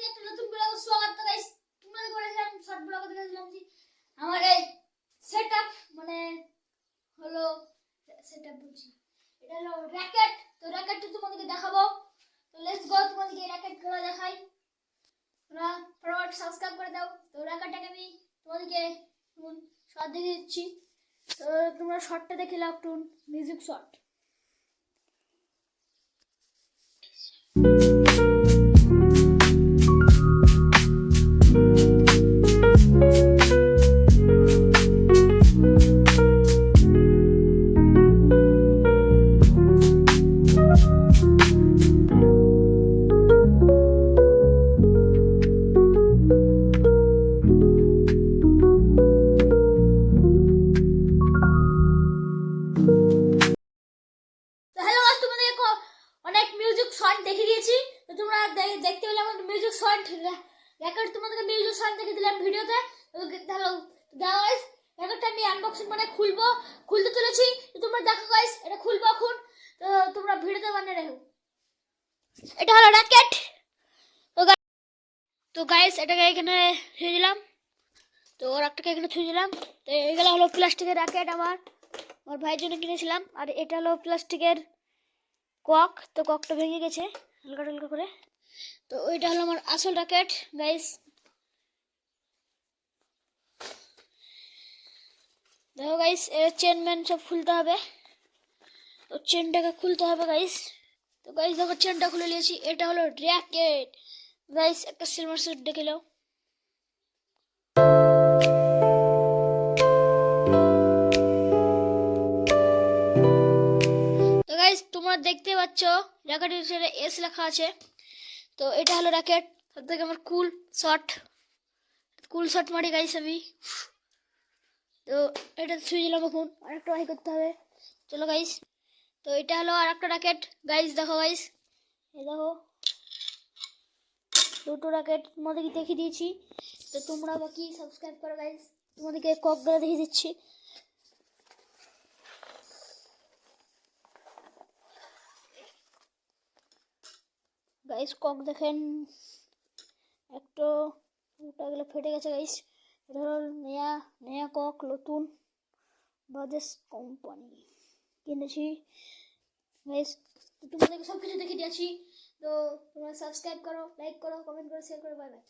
তোমাদের একটা নতুন ব্লগ স্বাগত গাইস তোমাদের করেছিলাম শর্ট ব্লগ দেখেছিলাম যে আমার এই সেটআপ মানে হলো সেটআপ বলছি। এটা হলো র্যাকেট তো র্যাকেটটা তোমাদেরকে দেখাবো। তো লেটস গো তোমাদেরকে র্যাকেট খেলা দেখাই। তোমরা ফটাফট সাবস্ক্রাইব করে দাও। তো র্যাকেটটাকে আমি তোমাদেরকে শর্ট দেখে দিচ্ছি। তো তোমরা শর্টটা দেখে লাও একটু মিউজিক শর্ট তো দেখে দিয়েছি তো তোমরা দেখতে পেলে আমার মিউজিক সং রেকর্ড তোমাদেরকে মিউজিক সং দেখে দিলাম ভিডিওতে। তো হ্যালো গাইস রেকর্ডটা আমি আনবক্সিং মানে খুলবো, খুলতে চলেছি। তোমরা দেখো গাইস এটা খুলবো এখন। তো তোমরা ভিডিওতে বানিয়ে রেখো। এটা হলো র্যাকেট তো তো গাইস এটাকে এখানে থুয়ে দিলাম। তো ওর একটাকে এখানে থুয়ে দিলাম। তো এগুলো হলো প্লাস্টিকের র্যাকেট আমার। আমার ভাইয়ের জন্য কিনেছিলাম। আর এটা হলো প্লাস্টিকের কক, তো ককটা ভেঙে গেছে, হালকা টালকা করে। তো ওইটা হলো আমার আসল র্যাকেট গাইস দেখো গাইস এর চেন ম্যান সব খুলতে হবে। তো চেনটাকে খুলতে হবে গাইস তো গাইস দেখো চেনটা খুলে নিয়েছি, এটা হলো র্যাকেট গাইস একটা সিলভার স্যুট দেখে নাও। তোমরা দেখতে পাচ্ছ র্যাকেটের উপরে এস লেখা আছে। তো এটা হলো র্যাকেট সব থেকে আমার কুল শট কুল শট মারি গাইস আমি। তো এটা ছুঁয়ে দিলাম এখন। আরেকটা বাই করতে হবে। চলো গাইস তো এটা হলো আর একটা র্যাকেট গাইস দেখো গাইস এই দেখো। দুটো র্যাকেট তোমাদেরকে দেখিয়ে দিয়েছি। তো তোমরা বাকি সাবস্ক্রাইব করো গাইস তোমাদেরকে কক ককগুলো দেখিয়ে দিচ্ছি। গাইস কক দেখেন। একটু ওটাগুলো ফেটে গেছে গাইস এটা হলো নেয়া নেয়া কক, নতুন বাজাজ কোম্পানি। কিনেছি। গাইস তোমাদেরকে সব কিছু দেখে দিয়েছি। তো তোমরা সাবস্ক্রাইব করো লাইক করো কমেন্ট করো শেয়ার করো বাই বাই